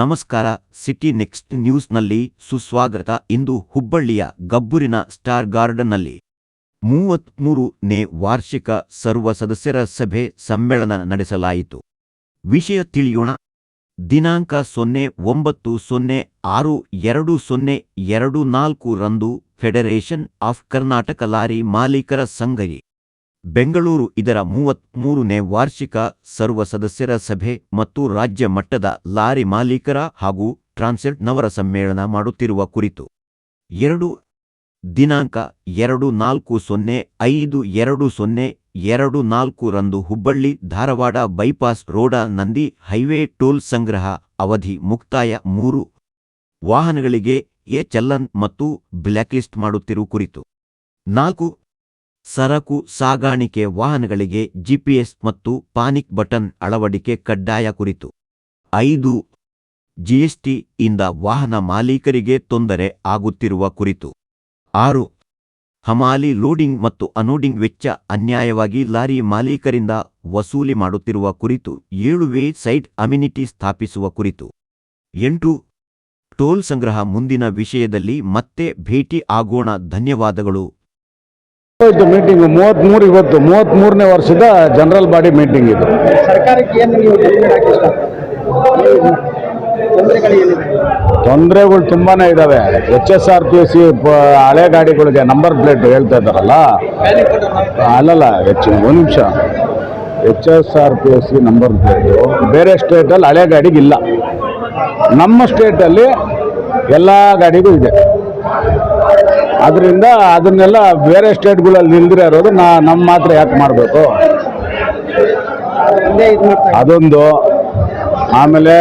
ನಮಸ್ಕಾರ, city next ನ್ಯೂಸ್ನಲ್ಲಿ ಸುಸ್ವಾಗತ. ಇಂದು ಹುಬ್ಬಳ್ಳಿಯ ಗಬ್ಬುರಿನ ಸ್ಟಾರ್ ಗಾರ್ಡನ್ನಲ್ಲಿ ಮೂವತ್ಮೂರು ನೇ ವಾರ್ಷಿಕ ಸರ್ವ ಸದಸ್ಯರ ಸಭೆ ಸಮ್ಮೇಳನ ನಡೆಸಲಾಯಿತು. ವಿಷಯ ತಿಳಿಯೋಣ. ದಿನಾಂಕ ಸೊನ್ನೆ ಒಂಬತ್ತು ಸೊನ್ನೆ ಆರು ಎರಡು ಸೊನ್ನೆ ಎರಡು ನಾಲ್ಕು ರಂದು ಫೆಡರೇಷನ್ ಆಫ್ ಕರ್ನಾಟಕ ಲಾರಿ ಮಾಲೀಕರ ಸಂಘಯಿ ಬೆಂಗಳೂರು ಇದರ ಮೂವತ್ಮೂರನೇ ವಾರ್ಷಿಕ ಸರ್ವ ಸದಸ್ಯರ ಸಭೆ ಮತ್ತು ರಾಜ್ಯ ಮಟ್ಟದ ಲಾರಿ ಮಾಲೀಕರ ಹಾಗೂ ಟ್ರಾನ್ಸೆಟ್ನವರ ಸಮ್ಮೇಳನ ಮಾಡುತ್ತಿರುವ ಕುರಿತು ಎರಡು ದಿನಾಂಕ ಎರಡು ನಾಲ್ಕು ಸೊನ್ನೆ ಐದು ಎರಡು ಸೊನ್ನೆ ಎರಡು ನಾಲ್ಕು ರಂದು Hubballi Dharwad bypass road Nandi highway toll ಸಂಗ್ರಹ ಅವಧಿ ಮುಕ್ತಾಯ ಮೂರು ವಾಹನಗಳಿಗೆ ಎ ಚಲ್ಲನ್ ಮತ್ತು ಬ್ಲ್ಯಾಕ್ಲಿಸ್ಟ್ ಮಾಡುತ್ತಿರುವ ಕುರಿತು ನಾಲ್ಕು ಸರಕು, ಸಾಗಾಣಿಕೆ ವಾಹನಗಳಿಗೆ ಜಿಪಿಎಸ್ ಮತ್ತು ಪಾನಿಕ್ ಬಟನ್ ಅಳವಡಿಕೆ ಕಡ್ಡಾಯ ಕುರಿತು. ಐದು ಜಿಎಸ್ಟಿ ಇಂದ ವಾಹನ ಮಾಲೀಕರಿಗೆ ತೊಂದರೆ ಆಗುತ್ತಿರುವ ಕುರಿತು. ಆರು, ಹಮಾಲಿ ಲೋಡಿಂಗ್ ಮತ್ತು ಅನ್ಲೋಡಿಂಗ್ ವೆಚ್ಚ ಅನ್ಯಾಯವಾಗಿ ಲಾರಿ ಮಾಲೀಕರಿಂದ ವಸೂಲಿ ಮಾಡುತ್ತಿರುವ ಕುರಿತು ಏಳು ವೇ ಸೈಟ್ ಅಮ್ಯುನಿಟಿ ಸ್ಥಾಪಿಸುವ ಕುರಿತು. ಎಂಟು, ಟೋಲ್ ಸಂಗ್ರಹ ಮುಂದಿನ ವಿಷಯದಲ್ಲಿ ಮತ್ತೆ ಭೇಟಿ ಆಗೋಣ, ಧನ್ಯವಾದಗಳು. ಇದು ಮೀಟಿಂಗ್ ಮೂವತ್ತ್ಮೂರು ಇವತ್ತು ಮೂವತ್ತ್ಮೂರನೇ ವರ್ಷದ ಜನರಲ್ ಬಾಡಿ ಮೀಟಿಂಗ್ ಇದು. ಸರ್ಕಾರಕ್ಕೆ ಏನು ನೀವು ತೊಂದರೆ ತೊಂದರೆಗಳು ತುಂಬಾ ಇದ್ದಾವೆ H S R P C ಹಳೆ ಗಾಡಿಗಳಿಗೆ ನಂಬರ್ ಪ್ಲೇಟ್ ಹೇಳ್ತಾ ಇದ್ದಾರಲ್ಲ? ಅಲ್ಲಲ್ಲ ಹೆಚ್ಚು ಒಂದು ನಿಮಿಷ. H S R P C number plate ಬೇರೆ ಸ್ಟೇಟಲ್ಲಿ ಹಳೆ ಗಾಡಿಗಿಲ್ಲ. ನಮ್ಮ ಸ್ಟೇಟಲ್ಲಿ ಎಲ್ಲ ಗಾಡಿಗೂ ಇದೆ. ಅದರಿಂದ ಅದನ್ನೆಲ್ಲ ಬೇರೆ ಸ್ಟೇಟ್ಗಳಲ್ಲಿ ನಿಲ್ದಿರೋ ಇರೋದು ನಾ ನಮ್ಮ ಮಾತ್ರ ಯಾಕೆ ಮಾಡಬೇಕು? ಅದೊಂದು. ಆಮೇಲೆ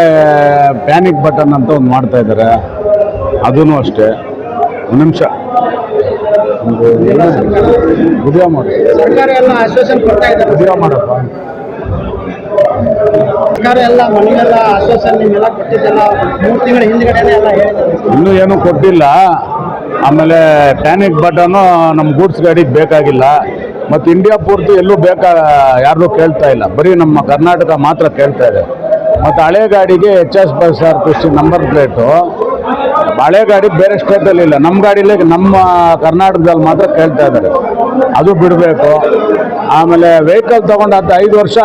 ಪ್ಯಾನಿಕ್ ಬಟನ್ ಅಂತ ಒಂದು ಮಾಡ್ತಾ ಇದ್ದಾರೆ ಅದೂ ಅಷ್ಟೇ. ಒಂದು ನಿಮಿಷ. ಹೇಳಿದ್ದಾರೆ ಇನ್ನೂ ಏನು ಕೊಟ್ಟಿಲ್ಲ. ಆಮೇಲೆ ಪ್ಯಾನಿಕ್ ಬಟನ್ ನಮ್ಮ ಗೂಡ್ಸ್ ಗಾಡಿಗೆ ಬೇಕಾಗಿಲ್ಲ. ಮತ್ತು ಇಂಡಿಯಾ ಪೂರ್ತಿ ಎಲ್ಲೂ ಬೇಕಾ ಯಾರು ಕೇಳ್ತಾ ಇಲ್ಲ. ಬರೀ ನಮ್ಮ ಕರ್ನಾಟಕ ಮಾತ್ರ ಕೇಳ್ತಾ ಇದೆ. ಮತ್ತು ಹಳೆ ಗಾಡಿಗೆ H S bus R P C number plate ಹಳೆ ಗಾಡಿ ಬೇರೆ ಸ್ಟೇಟಲ್ಲಿ ಇಲ್ಲ. ನಮ್ಮ ಗಾಡಿಲೇ ನಮ್ಮ ಕರ್ನಾಟಕದಲ್ಲಿ ಮಾತ್ರ ಕೇಳ್ತಾ ಇದ್ದಾರೆ. ಅದು ಬಿಡಬೇಕು. ಆಮೇಲೆ ವೆಹಿಕಲ್ ತೊಗೊಂಡು ಹತ್ತು ಐದು ವರ್ಷ,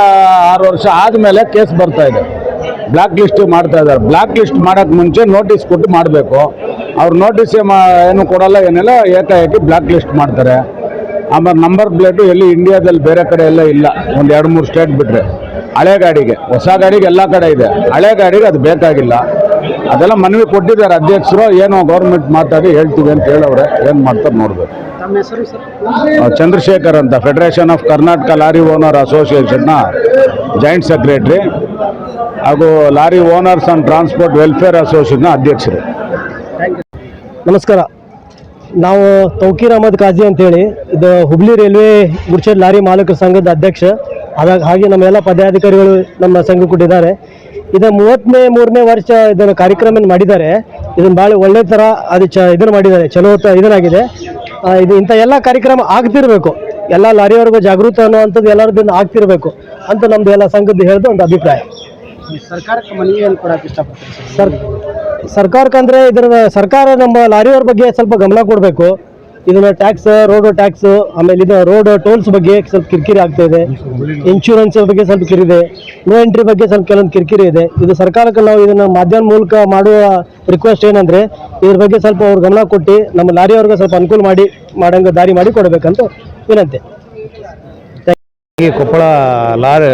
ಆರು ವರ್ಷ ಆದಮೇಲೆ ಕೇಸ್ ಬರ್ತಾ ಇದೆ. ಬ್ಲ್ಯಾಕ್ ಲಿಸ್ಟ್ ಮಾಡ್ತಾ ಇದ್ದಾರೆ. ಬ್ಲಾಕ್ ಲಿಸ್ಟ್ ಮಾಡೋಕ್ಕೆ ಮುಂಚೆ ನೋಟಿಸ್ ಕೊಟ್ಟು ಮಾಡಬೇಕು. ಅವ್ರು ನೋಟಿಸ್ ಏನು ಕೊಡಲ್ಲ ಏನೆಲ್ಲ ಏಕಾಏಕಿ ಬ್ಲಾಕ್ ಲಿಸ್ಟ್ ಮಾಡ್ತಾರೆ. ಆಮೇಲೆ ನಂಬರ್ ಪ್ಲೇಟು ಎಲ್ಲಿ ಇಂಡಿಯಾದಲ್ಲಿ ಬೇರೆ ಕಡೆ ಎಲ್ಲ ಇಲ್ಲ. ಒಂದು ಎರಡು ಮೂರು ಸ್ಟೇಟ್ ಬಿಟ್ಟರೆ ಹಳೆ ಗಾಡಿಗೆ ಹೊಸ ಗಾಡಿಗೆ ಎಲ್ಲ ಕಡೆ ಇದೆ. ಹಳೆ ಗಾಡಿಗೆ ಅದು ಬೇಕಾಗಿಲ್ಲ. ಅದೆಲ್ಲ ಮನವಿ ಕೊಟ್ಟಿದ್ದಾರೆ ಅಧ್ಯಕ್ಷರು. ಏನೋ ಗೌರ್ಮೆಂಟ್ ಮಾತಾಡಿ ಹೇಳ್ತೀವಿ ಅಂತ ಹೇಳವ್ರೆ. ಏನು ಮಾಡ್ತಾರೆ ನೋಡ್ಬೇಕು. ಚಂದ್ರಶೇಖರ್ ಅಂತ. Federation of Karnataka lorry owner ಅಸೋಸಿಯೇಷನ್ನ joint secretary ಹಾಗೂ lorry owners and transport welfare ಅಸೋಸಿಯೇಷನ್ನ ಅಧ್ಯಕ್ಷರು. ನಮಸ್ಕಾರ. ನಾವು ತೌಕೀರ್ ಅಹಮದ್ ಕಾಜಿ ಅಂತೇಳಿ, ಇದು ಹುಬ್ಳಿ ರೈಲ್ವೆ ಗುಡ್ಚೆಡ್ ಲಾರಿ ಮಾಲೀಕರ ಸಂಘದ ಅಧ್ಯಕ್ಷ. ಅದಾಗ ಹಾಗೆ ನಮ್ಮೆಲ್ಲ ಪದಾಧಿಕಾರಿಗಳು ನಮ್ಮ ಸಂಘ ಕೊಟ್ಟಿದ್ದಾರೆ. ಇದು ಮೂವತ್ತನೇ ಮೂರನೇ ವರ್ಷ ಇದನ್ನು ಕಾರ್ಯಕ್ರಮ ಮಾಡಿದ್ದಾರೆ ಇದನ್ನು ಭಾಳ ಒಳ್ಳೆ ಥರ ಅದು ಚ ಇದನ್ನು ಮಾಡಿದ್ದಾರೆ, ಚಲೋ ಇದನ್ನಾಗಿದೆ. ಇದು ಇಂಥ ಎಲ್ಲ ಕಾರ್ಯಕ್ರಮ ಆಗ್ತಿರಬೇಕು. ಎಲ್ಲ ಲಾರಿಯವರೆಗೂ ಜಾಗೃತ ಅನ್ನುವಂಥದ್ದು ಎಲ್ಲರದ್ದು ಆಗ್ತಿರಬೇಕು ಅಂತ ನಮ್ಮದು ಎಲ್ಲ ಸಂಘದ್ದು ಹೇಳಿದ ಒಂದು ಅಭಿಪ್ರಾಯ. ಸರ್ಕಾರಕ್ಕೆ ಮನವಿ ಏನು ಕೊಡಕ್ಕೆ ಇಷ್ಟಪಡ್ತೀನಿ ಸರ್? ಇದರ ಸರ್ಕಾರ ನಮ್ಮ ಲಾರಿಯವ್ರ ಬಗ್ಗೆ ಸ್ವಲ್ಪ ಗಮನ ಕೊಡಬೇಕು. ಇದನ್ನ ಟ್ಯಾಕ್ಸ್ ರೋಡ್ ಟ್ಯಾಕ್ಸ್ ಆಮೇಲೆ ಇದು ರೋಡ್ ಟೋಲ್ಸ್ ಬಗ್ಗೆ ಸ್ವಲ್ಪ ಕಿರಿಕಿರಿ ಆಗ್ತಾ ಇದೆ. ಇನ್ಶೂರೆನ್ಸ್ ಬಗ್ಗೆ ಸ್ವಲ್ಪ ಕಿರಿದೆ ನೋ ಎಂಟ್ರಿ ಬಗ್ಗೆ ಸ್ವಲ್ಪ ಕೆಲವೊಂದು ಕಿರಿಕಿರಿ ಇದೆ. ಇದು ಸರ್ಕಾರಕ್ಕೆ ನಾವು ಇದನ್ನ ಮಾಧ್ಯಮ ಮೂಲಕ ಮಾಡುವ ರಿಕ್ವೆಸ್ಟ್ ಏನಂದ್ರೆ, ಇದ್ರ ಬಗ್ಗೆ ಸ್ವಲ್ಪ ಅವ್ರು ಗಮನ ಕೊಟ್ಟು ನಮ್ಮ ಲಾರಿಯವ್ರಿಗೆ ಸ್ವಲ್ಪ ಅನುಕೂಲ ಮಾಡಿ, ಮಾಡಂಗ ದಾರಿ ಮಾಡಿ ಕೊಡಬೇಕಂತ ವಿನಂತಿ. ಈ ಕೊಪ್ಪಳ ಲಾರಿ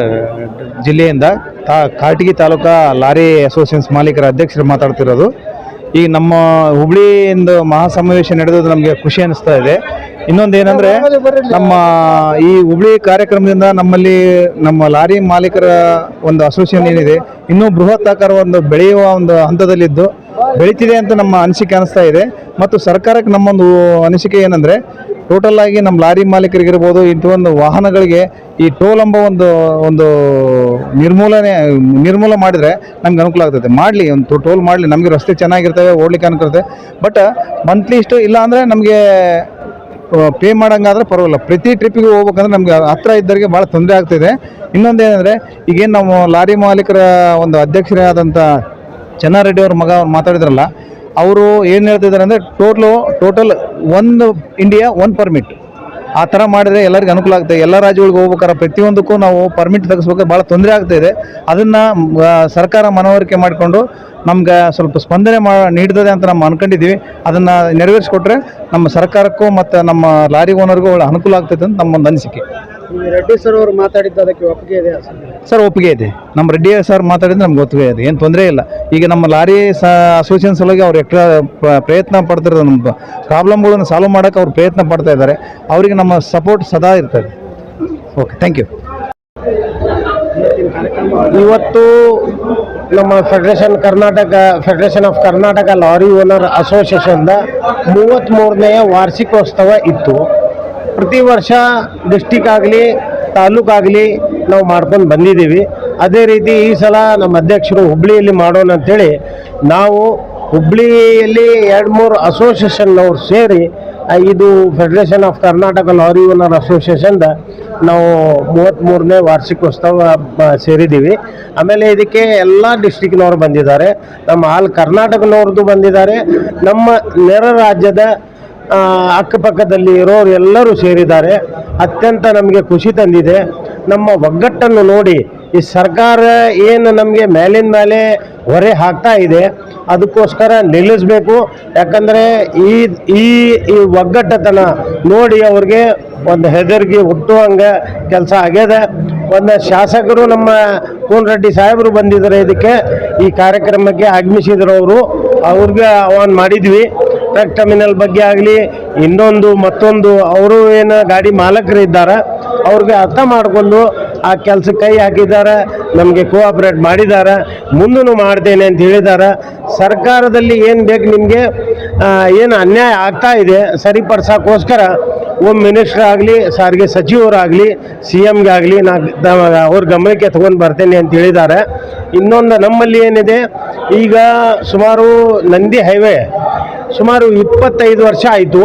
ಜಿಲ್ಲೆಯಿಂದ ತಾ ಕಾಟಗಿ ತಾಲೂಕಾ ಲಾರಿ ಅಸೋಸಿಯೇಷನ್ಸ್ ಮಾಲೀಕರ ಅಧ್ಯಕ್ಷರು ಮಾತಾಡ್ತಿರೋದು. ಈಗ ನಮ್ಮ ಹುಬ್ಳಿಯಿಂದ ಮಹಾಸಮಾವೇಶ ನಡೆದೋದು ನಮಗೆ ಖುಷಿ ಅನಿಸ್ತಾ ಇದೆ. ಇನ್ನೊಂದು ಏನಂದ್ರೆ ನಮ್ಮ ಈ ಹುಬ್ಳಿ ಕಾರ್ಯಕ್ರಮದಿಂದ ನಮ್ಮಲ್ಲಿ ನಮ್ಮ ಲಾರಿ ಮಾಲೀಕರ ಒಂದು ಅಸೋಸಿಯೇಷನ್ ಏನಿದೆ, ಇನ್ನೂ ಬೃಹತ್ ಆಕಾರ ಒಂದು ಬೆಳೆಯುವ ಒಂದು ಹಂತದಲ್ಲಿದ್ದು ಬೆಳೀತಿದೆ ಅಂತ ನಮ್ಮ ಅನಿಸಿಕೆ ಅನಿಸ್ತಾ ಇದೆ. ಮತ್ತು ಸರ್ಕಾರಕ್ಕೆ ನಮ್ಮೊಂದು ಅನಿಸಿಕೆ ಏನಂದ್ರೆ ಟೋಟಲ್ ಆಗಿ ನಮ್ಮ ಲಾರಿ ಮಾಲೀಕರಿಗಿರ್ಬೋದು, ಇಂಥ ಒಂದು ವಾಹನಗಳಿಗೆ ಈ ಟೋಲ್ ಎಂಬ ಒಂದು ಒಂದು ನಿರ್ಮೂಲನೆ, ನಿರ್ಮೂಲ ಮಾಡಿದರೆ ನಮ್ಗೆ ಅನುಕೂಲ ಆಗ್ತದೆ ಮಾಡಲಿ, ಒಂದು ಟೋಲ್ ಮಾಡಲಿ. ನಮಗೆ ರಸ್ತೆ ಚೆನ್ನಾಗಿರ್ತವೆ, ಓಡ್ಲಿಕ್ಕೆ ಅನ್ಕೊಳ್ತದೆ ಬಟ್ ಮಂತ್ಲಿ ಇಷ್ಟು ಇಲ್ಲ ಅಂದರೆ ನಮಗೆ ಪೇ ಮಾಡೋಂಗಾದ್ರೆ ಪರವಾಗಿಲ್ಲ. ಪ್ರತಿ ಟ್ರಿಪ್ಪಿಗೆ ಹೋಗ್ಬೇಕಂದ್ರೆ ನಮಗೆ ಹತ್ರ ಇದ್ದವರಿಗೆ ಭಾಳ ತೊಂದರೆ ಆಗ್ತಿದೆ ಇನ್ನೊಂದು ಏನಂದರೆ, ಈಗೇನು ನಾವು ಲಾರಿ ಮಾಲೀಕರ ಒಂದು ಅಧ್ಯಕ್ಷರೇ ಆದಂಥ ಚೆನ್ನಾರೆಡ್ಡಿ ಅವ್ರ ಮಗ ಅವ್ರು ಮಾತಾಡಿದ್ರಲ್ಲ ಅವರು ಏನು ಹೇಳ್ತಿದ್ದಾರೆ ಅಂದರೆ ಟೋಟ್ಲು ಟೋಟಲ್ ಒಂದು ಇಂಡಿಯಾ ಒನ್ ಪರ್ಮಿಟ್ ಆ ಥರ ಮಾಡಿದ್ರೆ ಎಲ್ಲರಿಗೂ ಅನುಕೂಲ ಆಗ್ತದೆ. ಎಲ್ಲ ರಾಜ್ಯಗಳಿಗೆ ಹೋಗ್ಬೇಕಾದ್ರೆ ಪ್ರತಿಯೊಂದಕ್ಕೂ ನಾವು ಪರ್ಮಿಟ್ ತೆಗೆಸ್ಬೇಕು. ಭಾಳ ತೊಂದರೆ ಆಗ್ತಾ ಇದೆ. ಅದನ್ನು ಸರ್ಕಾರ ಮನವರಿಕೆ ಮಾಡಿಕೊಂಡು ನಮ್ಗೆ ಸ್ವಲ್ಪ ಸ್ಪಂದನೆ ಮಾ, ನೀಡ್ತದೆ ಅಂತ ನಮ್ಮ ಅನ್ಕೊಂಡಿದ್ದೀವಿ. ಅದನ್ನು ನೆರವೇರಿಸ್ಕೊಟ್ರೆ ನಮ್ಮ ಸರ್ಕಾರಕ್ಕೂ ಮತ್ತು ನಮ್ಮ ಲಾರಿ ಓನರ್ಗೂ ಒಳ್ಳೆ ಅನುಕೂಲ ಆಗ್ತೈತೆ ಅಂತ ನಮ್ಮೊಂದು ಅನಿಸಿಕೆ. ಈ ರೆಡ್ಡಿ ಸರ್ ಅವರು ಮಾತಾಡಿದ್ದು ಅದಕ್ಕೆ ಒಪ್ಪಿಗೆ ಇದೆ ಸರ್. ಸರ್ ಒಪ್ಪಿಗೆ ಇದೆ. ನಮ್ಮ ರೆಡ್ಡಿ ಸರ್ ಮಾತಾಡಿದ್ರೆ ನಮ್ಗೆ ಒಪ್ಪಿಗೆ ಇದೆ. ಏನು ತೊಂದರೆ ಇಲ್ಲ. ಈಗ ನಮ್ಮ ಲಾರಿ ಸ ಅಸೋಸಿಯೇಷನ್ ಸಲುವಾಗಿ ಅವ್ರು ಎಕ್ಸ್ಟ್ರಾ ಪ್ರಯತ್ನ ಪಡ್ತಿರೋದು ನಮ್ಮ ಪ್ರಾಬ್ಲಮ್ಗಳನ್ನು ಸಾಲ್ವ್ ಮಾಡೋಕೆ ಅವ್ರು ಪ್ರಯತ್ನ ಪಡ್ತಾ ಇದ್ದಾರೆ. ಅವರಿಗೆ ನಮ್ಮ ಸಪೋರ್ಟ್ ಸದಾ ಇರ್ತದೆ. ಓಕೆ ಥ್ಯಾಂಕ್ ಯು ಇವತ್ತು ನಮ್ಮ federation Karnataka federation of Karnataka lorry owner ಅಸೋಸಿಯೇಷನ್ದ ಮೂವತ್ತ್ಮೂರನೆಯ ವಾರ್ಷಿಕೋತ್ಸವ ಇತ್ತು. ಪ್ರತಿ ವರ್ಷ ಡಿಸ್ಟಿಕ್ ಆಗಲಿ ತಾಲೂಕಾಗಲಿ ನಾವು ಮಾಡ್ಕೊಂಡು ಬಂದಿದ್ದೀವಿ. ಅದೇ ರೀತಿ ಈ ಸಲ ನಮ್ಮ ಅಧ್ಯಕ್ಷರು ಹುಬ್ಳಿಯಲ್ಲಿ ಮಾಡೋಣ ಅಂಥೇಳಿ ನಾವು ಹುಬ್ಳಿಯಲ್ಲಿ ಎರಡು ಮೂರು ಅಸೋಸಿಯೇಷನ್ನವ್ರು ಸೇರಿ ಇದು federation of Karnataka lorry owner ಅಸೋಸಿಯೇಷನ್ದ ನಾವು ಮೂವತ್ತ್ಮೂರನೇ ವಾರ್ಷಿಕೋತ್ಸವ ಸೇರಿದ್ದೀವಿ. ಆಮೇಲೆ ಇದಕ್ಕೆ ಎಲ್ಲ ಡಿಸ್ಟಿಕ್ನವ್ರು ಬಂದಿದ್ದಾರೆ. ನಮ್ಮ ಆಲ್ ಕರ್ನಾಟಕನವ್ರದ್ದು ಬಂದಿದ್ದಾರೆ. ನಮ್ಮ ನೆರ ರಾಜ್ಯದ ಅಕ್ಕಪಕ್ಕದಲ್ಲಿ ಇರೋರು ಎಲ್ಲರೂ ಸೇರಿದ್ದಾರೆ. ಅತ್ಯಂತ ನಮಗೆ ಖುಷಿ ತಂದಿದೆ. ನಮ್ಮ ಒಗ್ಗಟ್ಟನ್ನು ನೋಡಿ ಈ ಸರ್ಕಾರ ಏನು ನಮಗೆ ಮೇಲಿನ ಮೇಲೆ ಹೊರೆ ಹಾಕ್ತಾ ಇದೆ, ಅದಕ್ಕೋಸ್ಕರ ನಿಲ್ಲಿಸಬೇಕು. ಯಾಕಂದರೆ ಈ ಈ ಈ ಒಗ್ಗಟ್ಟತನ ನೋಡಿ ಅವ್ರಿಗೆ ಒಂದು ಹೆದರಿಕೆ ಹುಟ್ಟುವಂಗೆ ಕೆಲಸ ಆಗ್ಯದ. ಒಂದು ಶಾಸಕರು ನಮ್ಮ ಕೋನ್ ರೆಡ್ಡಿ ಸಾಹೇಬರು ಬಂದಿದ್ದಾರೆ ಇದಕ್ಕೆ. ಈ ಕಾರ್ಯಕ್ರಮಕ್ಕೆ ಆಗಮಿಸಿದ್ರು ಅವರು. ಅವ್ರಿಗೆ ಆಹ್ವಾನ ಮಾಡಿದ್ವಿ. ಟ್ರಕ್ ಟರ್ಮಿನಲ್ ಬಗ್ಗೆ ಆಗಲಿ, ಇನ್ನೊಂದು, ಮತ್ತೊಂದು, ಅವರು ಏನು ಗಾಡಿ ಮಾಲಕರು ಇದ್ದಾರೆ, ಅವ್ರಿಗೆ ಅರ್ಥ ಮಾಡಿಕೊಂಡು ಆ ಕೆಲಸಕ್ಕೆ ಕೈ ಹಾಕಿದ್ದಾರೆ ನಮಗೆ ಕೋಆಪ್ರೇಟ್ ಮಾಡಿದ್ದಾರೆ ಮುಂದೂ ಮಾಡ್ತೇನೆ ಅಂತ ಹೇಳಿದ್ದಾರೆ ಸರ್ಕಾರದಲ್ಲಿ ಏನು ಬೇಕು ನಿಮಗೆ? ಏನು ಅನ್ಯಾಯ ಆಗ್ತಾ ಇದೆ, ಸರಿಪಡಿಸೋಕ್ಕೋಸ್ಕರ ಒಬ್ಬ ಮಿನಿಸ್ಟರ್ ಆಗಲಿ, ಸಾರಿಗೆ ಸಚಿವರಾಗಲಿ ಸಿ ಎಮ್ಗೆ ಆಗಲಿ, ನಾ ಅವ್ರ ಗಮನಕ್ಕೆ ತೊಗೊಂಡು ಬರ್ತೇನೆ ಅಂತ ಹೇಳಿದ್ದಾರೆ ಇನ್ನೊಂದು ನಮ್ಮಲ್ಲಿ ಏನಿದೆ, ಈಗ ಸುಮಾರು ನಂದಿ ಹೈವೇ ಸುಮಾರು ಇಪ್ಪತ್ತೈದು ವರ್ಷ ಆಯಿತು.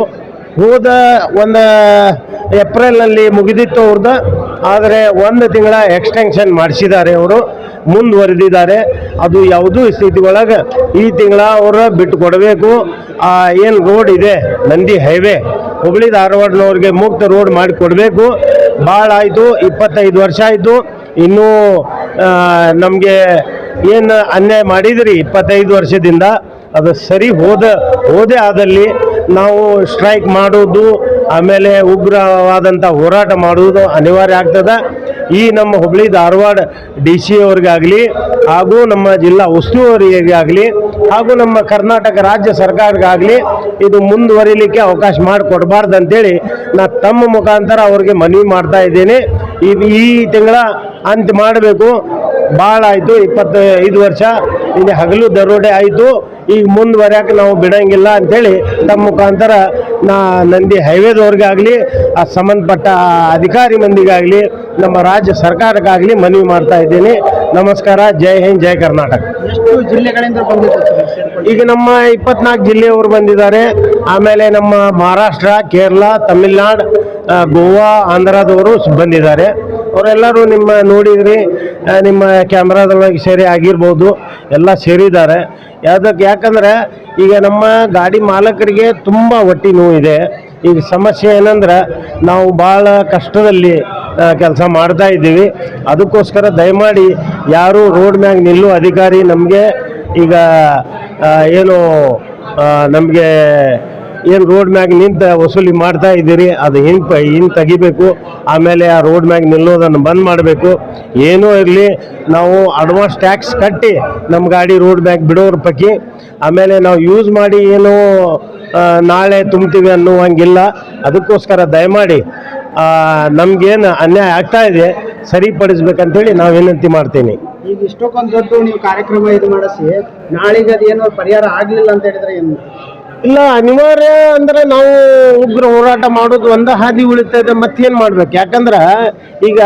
ಹೋದ ಒಂದು ಏಪ್ರಿಲ್ನಲ್ಲಿ ಮುಗಿದಿತ್ತು ಅವ್ರದ್ದು ಆದರೆ ಒಂದು ತಿಂಗಳ ಎಕ್ಸ್ಟೆನ್ಷನ್ ಮಾಡಿಸಿದ್ದಾರೆ ಅವರು. ಮುಂದುವರೆದಿದ್ದಾರೆ. ಅದು ಯಾವುದೂ ಸ್ಥಿತಿ ಒಳಗೆ ಈ ತಿಂಗಳ ಅವರು ಬಿಟ್ಟು ಕೊಡಬೇಕು ಏನು ರೋಡ್ ಇದೆ, ನಂದಿ ಹೈವೇ. ಹುಬ್ಳಿ ಧಾರವಾಡನವ್ರಿಗೆ ಮುಕ್ತ ರೋಡ್ ಮಾಡಿ ಕೊಡಬೇಕು ಭಾಳ ಆಯಿತು, ಇಪ್ಪತ್ತೈದು ವರ್ಷ ಆಯಿತು. ಇನ್ನೂ ನಮಗೆ ಏನು ಅನ್ಯಾಯ ಮಾಡಿದ್ರಿ ಇಪ್ಪತ್ತೈದು ವರ್ಷದಿಂದ? ಅದು ಸರಿ ಹೋದ, ಹೋದೇ ಆದಲ್ಲಿ ನಾವು ಸ್ಟ್ರೈಕ್ ಮಾಡೋದು ಆಮೇಲೆ ಉಗ್ರವಾದಂಥ ಹೋರಾಟ ಮಾಡುವುದು ಅನಿವಾರ್ಯ ಆಗ್ತದೆ. ಈ ನಮ್ಮ ಹುಬ್ಳಿ ಧಾರವಾಡ ಡಿ ಸಿ ಅವ್ರಿಗಾಗಲಿ ಹಾಗೂ ನಮ್ಮ ಜಿಲ್ಲಾ ಉಸ್ತುವಾರಿಗಾಗಲಿ ಹಾಗೂ ನಮ್ಮ ಕರ್ನಾಟಕ ರಾಜ್ಯ ಸರ್ಕಾರಕ್ಕಾಗಲಿ ಇದು ಮುಂದುವರಿಲಿಕ್ಕೆ ಅವಕಾಶ ಮಾಡಿಕೊಡ್ಬಾರ್ದು ಅಂತೇಳಿ ನಾ ತಮ್ಮ ಮುಖಾಂತರ ಅವ್ರಿಗೆ ಮನವಿ ಮಾಡ್ತಾ ಇದ್ದೀನಿ. ಈ ಈ ತಿಂಗಳ ಅಂತ್ಯ ಮಾಡಬೇಕು. ಭಾಳ ಆಯಿತು ಇಪ್ಪತ್ತೈದು ವರ್ಷ. ಇಲ್ಲಿ ಹಗಲು ದರೋಡೆ ಆಯಿತು. ಈಗ ಮುಂದುವರ್ಯಾಕೆ ನಾವು ಬಿಡೋಂಗಿಲ್ಲ ಅಂಥೇಳಿ ತಮ್ಮ ಮುಖಾಂತರ ನಾ ನಂದಿ ಹೈವೇದವ್ರಿಗಾಗಲಿ ಆ ಸಂಬಂಧಪಟ್ಟ ಅಧಿಕಾರಿ ಮಂದಿಗಾಗಲಿ ನಮ್ಮ ರಾಜ್ಯ ಸರ್ಕಾರಕ್ಕಾಗಲಿ ಮನವಿ ಮಾಡ್ತಾ ಇದ್ದೀನಿ. ನಮಸ್ಕಾರ ಜೈ ಹಿಂದ್ ಜೈ ಕರ್ನಾಟಕ. ಜಿಲ್ಲೆಗಳಿಂದ ಈಗ ನಮ್ಮ ಇಪ್ಪತ್ನಾಲ್ಕು ಜಿಲ್ಲೆಯವರು ಬಂದಿದ್ದಾರೆ. ಆಮೇಲೆ ನಮ್ಮ ಮಹಾರಾಷ್ಟ್ರ, ಕೇರಳ, ತಮಿಳ್ನಾಡು ಗೋವಾ, ಆಂಧ್ರದವರು ಬಂದಿದ್ದಾರೆ. ಅವರೆಲ್ಲರೂ ನಿಮ್ಮ ನೋಡಿದ್ರಿ ನಿಮ್ಮ ಕ್ಯಾಮ್ರಾದೊಳಗೆ ಸೇರಿ ಆಗಿರ್ಬೋದು, ಎಲ್ಲ ಸೇರಿದ್ದಾರೆ. ಯಾವುದಕ್ಕೆ ಯಾಕಂದ್ರೆ ಈಗ ನಮ್ಮ ಗಾಡಿ ಮಾಲಕರಿಗೆ ತುಂಬ ಹೊಟ್ಟಿ ನೋವಿದೆ. ಈಗ ಸಮಸ್ಯೆ ಏನಂದ್ರೆ ನಾವು ಭಾಳ ಕಷ್ಟದಲ್ಲಿ ಕೆಲಸ ಮಾಡ್ತಾ ಇದ್ದೀವಿ. ಅದಕ್ಕೋಸ್ಕರ ದಯಮಾಡಿ ಯಾರು ರೋಡ್ ಮ್ಯಾಗ ನಿಲ್ಲು ಅಧಿಕಾರಿ ನಮಗೆ ಈಗ ಏನು ನಮಗೆ ಏನು ರೋಡ್ ಮ್ಯಾಗ ನಿಂತ ವಸೂಲಿ ಮಾಡ್ತಾ ಇದ್ದೀರಿ, ಅದು ಹಿಂಗೆ ಹಿಂಗೆ ತೆಗಿಬೇಕು, ಆಮೇಲೆ ಆ ರೋಡ್ ಮ್ಯಾಗ ನಿಲ್ಲೋದನ್ನು ಬಂದ್ ಮಾಡಬೇಕು. ಏನೂ ಇರಲಿ, ನಾವು ಅಡ್ವಾನ್ಸ್ ಟ್ಯಾಕ್ಸ್ ಕಟ್ಟಿ ನಮ್ಮ ಗಾಡಿ ರೋಡ್ ಮ್ಯಾಗ ಬಿಡೋರ ಪೈಕಿ ಆಮೇಲೆ ನಾವು ಯೂಸ್ ಮಾಡಿ ಏನು ನಾಳೆ ತುಂಬ್ತೀವಿ ಅನ್ನುವಂಗಿಲ್ಲ. ಅದಕ್ಕೋಸ್ಕರ ದಯಮಾಡಿ ನಮ್ಗೇನು ಅನ್ಯಾಯ ಆಗ್ತಾ ಇದೆ, ಸರಿಪಡಿಸ್ಬೇಕಂತೇಳಿ ನಾವು ವಿನಂತಿ ಮಾಡ್ತೀನಿ. ಈಗ ಇಷ್ಟೊಂದು ದೊಡ್ಡ ನೀವು ಕಾರ್ಯಕ್ರಮ ಇದು ಮಾಡಿಸಿ, ನಾಳೆಗೆ ಅದೇನೋ ಪರಿಹಾರ ಆಗಲಿಲ್ಲ ಅಂತ ಹೇಳಿದ್ರೆ ಏನು? ಇಲ್ಲ, ಅನಿವಾರ್ಯ ಅಂದ್ರೆ ನಾವು ಉಗ್ರ ಹೋರಾಟ ಮಾಡೋದು ಒಂದ ಹಾದಿ ಉಳಿತದೆ, ಮತ್ತೇನ್ ಮಾಡ್ಬೇಕು? ಯಾಕಂದ್ರ ಈಗ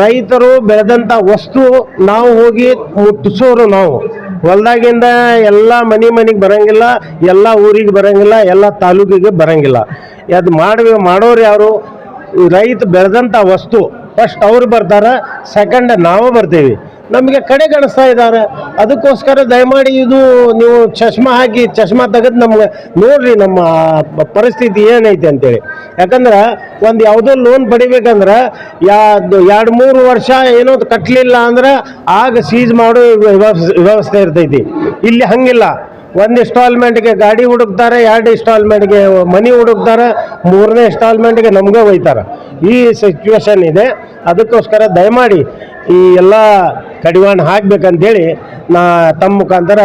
ರೈತರು ಬೆಳೆದಂತ ವಸ್ತು ನಾವು ಹೋಗಿ ಮುಟ್ಟಿಸೋರು ನಾವು. ಹೊಲ್ದಾಗಿಂದ ಎಲ್ಲ ಮನಿ ಮನಿಗೆ ಬರಂಗಿಲ್ಲ, ಎಲ್ಲ ಊರಿಗೆ ಬರಂಗಿಲ್ಲ, ಎಲ್ಲ ತಾಲೂಕಿಗೆ ಬರಂಗಿಲ್ಲ. ಅದು ಮಾಡಿ ಮಾಡೋರು ಯಾರು? ರೈತ ಬೆಳೆದಂಥ ವಸ್ತು. ಫಸ್ಟ್ ಅವ್ರು ಬರ್ತಾರೆ ಸೆಕೆಂಡ್ ನಾವು ಬರ್ತೀವಿ. ನಮಗೆ ಕಡೆಗಣಿಸ್ತಾ ಇದ್ದಾರೆ. ಅದಕ್ಕೋಸ್ಕರ ದಯಮಾಡಿ ಇದು ನೀವು ಚಶ್ಮಾ ಹಾಕಿ, ಚಶ್ಮಾ ತೆಗೆದು ನಮ್ಗೆ ನೋಡ್ರಿ ನಮ್ಮ ಪರಿಸ್ಥಿತಿ ಏನೈತೆ ಅಂತೇಳಿ. ಯಾಕಂದ್ರೆ ಒಂದು ಯಾವುದೋ ಲೋನ್ ಪಡಿಬೇಕಂದ್ರೆ ಯಾವ್ದು ಎರಡು ಮೂರು ವರ್ಷ ಏನೋ ಕಟ್ಟಲಿಲ್ಲ ಅಂದ್ರೆ ಆಗ ಸೀಜ್ ಮಾಡೋ ವ್ಯವಸ್- ವ್ಯವಸ್ಥೆ ಇರ್ತೈತಿ. ಇಲ್ಲಿ ಹಂಗಿಲ್ಲ. ಒಂದು ಇನ್ಸ್ಟಾಲ್ಮೆಂಟ್ಗೆ ಗಾಡಿ ಹುಡುಕ್ತಾರೆ, ಎರಡು ಇನ್ಸ್ಟಾಲ್ಮೆಂಟ್ಗೆ ಮನಿ ಹುಡುಕ್ತಾರೆ, ಮೂರನೇ ಇನ್ಸ್ಟಾಲ್ಮೆಂಟ್ಗೆ ನಮಗೆ ಒಯ್ತಾರೆ ಈ ಸಿಚುವೇಶನ್ ಇದೆ. ಅದಕ್ಕೋಸ್ಕರ ದಯಮಾಡಿ ಈ ಎಲ್ಲ ಕಡಿವಾಣ ಹಾಕ್ಬೇಕಂತೇಳಿ ನಾ ತಮ್ಮ ಮುಖಾಂತರ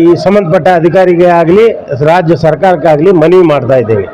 ಈ ಸಂಬಂಧಪಟ್ಟ ಅಧಿಕಾರಿಗೆ ಆಗಲಿ ರಾಜ್ಯ ಸರ್ಕಾರಕ್ಕಾಗಲಿ ಮನವಿ ಮಾಡ್ತಾ ಇದ್ದೇನೆ